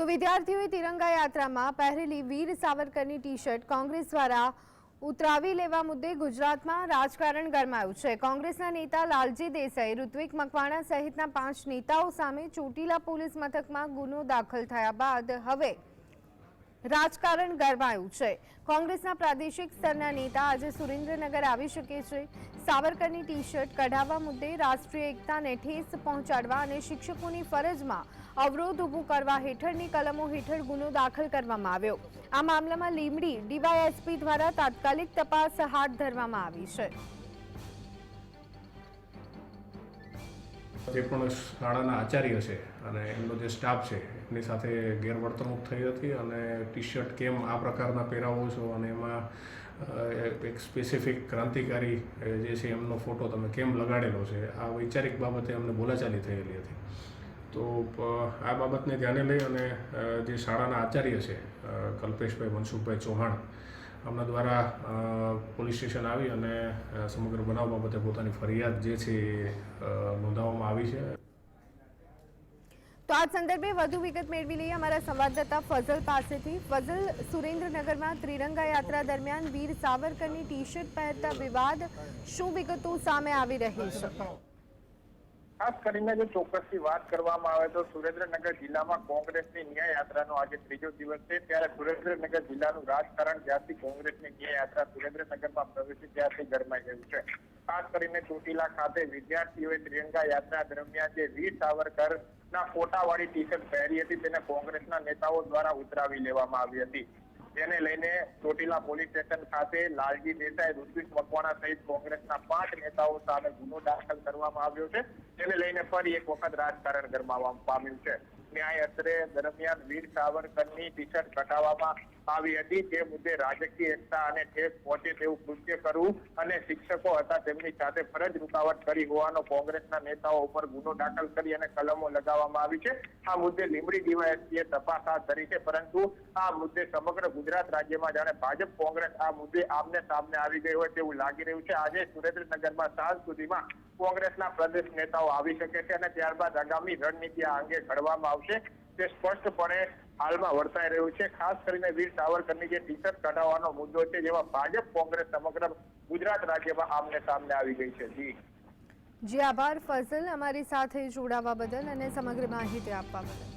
તો વિદ્યાર્થીઓએ તિરંગા યાત્રામાં પહેરેલી વીર સાવરકરની ટી શર્ટ કોંગ્રેસ દ્વારા ઉતરાવી લેવા મુદ્દે ગુજરાતમાં રાજકારણ ગરમાયું છે. કોંગ્રેસના નેતા લાલજી દેસાઈ, ઋત્વિક મકવાણા સહિતના પાંચ નેતાઓ સામે ચોટીલા પોલીસ મથકમાં ગુનો દાખલ થયા બાદ હવે રાજકારણ ગરમાયું છે. કોંગ્રેસના પ્રાદેશિક સ્તરના નેતા આજે સુરેન્દ્રનગર આવી શકે છે. સાવરકરની ટી શર્ટ કઢાવવા મુદ્દે રાષ્ટ્રીય એકતાને ઠેસ પહોંચાડવા અને શિક્ષકોની ફરજમાં અવરોધ ઊભું કરવા હેઠળની કલમો હેઠળ ગુનો દાખલ કરવામાં આવ્યો. આ મામલામાં લીમડી ડીવાયએસપી દ્વારા તાત્કાલિક તપાસ હાથ ધરવામાં આવી છે. જે પણ શાળાના આચાર્ય છે અને એમનો જે સ્ટાફ છે, એમની સાથે ગેરવર્તણૂક થઈ હતી અને ટી શર્ટ કેમ આ પ્રકારના પહેરાવો છો અને એમાં એક સ્પેસિફિક ક્રાંતિકારી જે છે એમનો ફોટો તમે કેમ લગાડેલો છે, આ વૈચારિક બાબતે અમને બોલાચાલી થયેલી હતી. તો આ બાબતને ધ્યાને લઈ અને જે શાળાના આચાર્ય છે કલ્પેશભાઈ મનસુખભાઈ ચૌહાણ આમના દ્વારા પોલીસ સ્ટેશન આવી અને સમગ્ર બનાવ બાબતે પોતાની ફરિયાદ જે છે એ નોંધાવવામાં આવી છે. તો આ સંદર્ભે વધુ વિગત મેળવી લઈએ અમારા સંવાદદાતા ફઝલ પાસેથી. ફઝલ, સુરેન્દ્રનગરમાં ત્રિરંગા યાત્રા દરમિયાન વીર સાવરકરની ટી શર્ટ પહેરતા વિવાદ શું વિગતો સામે આવી રહી છે? ખાસ કરીને જો ચોક્કસથી વાત કરવામાં આવે તો સુરેન્દ્રનગર જિલ્લામાં કોંગ્રેસની ન્યાય યાત્રાનો આજે ત્રીજો દિવસ છે. ત્યારે સુરેન્દ્રનગર જિલ્લાનું રાજકારણ જ્યારથી કોંગ્રેસની ન્યાય યાત્રા સુરેન્દ્રનગરમાં પ્રવેશી ત્યારથી ગરમાઈ ગયું છે. ખાસ કરીને ચોટીલા ખાતે વિદ્યાર્થીઓએ ત્રિરંગા યાત્રા દરમિયાન જે વીર સાવરકર ના ફોટાવાળી ટી શર્ટ પહેરી હતી તેને કોંગ્રેસના નેતાઓ દ્વારા ઉતરાવી લેવામાં આવી હતી. જેને લઈને ચોટીલા પોલીસ સ્ટેશન ખાતે લાલજી દેસાઈ, ઋત્વિક મકવાણા સહિત કોંગ્રેસના પાંચ નેતાઓ સામે ગુનો દાખલ કરવામાં આવ્યો છે. જેને લઈને ફરી એક વખત રાજકારણ ગરમાવા પામ્યું છે. ન્યાય અત્રે દરમિયાન વીર સાવરકરની ટી શર્ટ કટાવવામાં આવી હતી. તે મુદ્દે રાજકીય એકતા અને ઠેસ પહોંચે તેવું કૃત્ય કરવું અને શિક્ષકો હતા તેમની સાથે ફરજ રૂકાવટ કરી હોવાનો કોંગ્રેસના નેતાઓ ઉપર ગુનો દાખલ કરી અને કલમો લગાવવામાં આવી છે. આ મુદ્દે લીંબડી ડીવાયએસપીએ તપાસ હાથ ધરી છે, પરંતુ આ મુદ્દે સમગ્ર ગુજરાત રાજ્યમાં જાણે ભાજપ કોંગ્રેસ આ મુદ્દે આમને સામને આવી ગઈ હોય તેવું લાગી રહ્યું છે. આજે સુરેન્દ્રનગરમાં સાંજ સુધીમાં કોંગ્રેસના પ્રદેશ નેતાઓ આવી શકે છે અને ત્યારબાદ આગામી રણનીતિ આ અંગે ઘડવામાં આવશે. તે સ્પષ્ટપણે હાલમાં વર્તાઈ રહ્યું છે. ખાસ કરીને વીર સાવરકરની જે ટી શર્ટ કઢાવવાનો મુદ્દો છે, જેમાં ભાજપ, કોંગ્રેસ સમગ્ર ગુજરાત રાજ્યમાં આમને સામને આવી ગઈ છે. જી. જી, આભાર ફઝલ અમારી સાથે જોડાવા બદલ અને સમગ્ર માહિતી આપવા બદલ.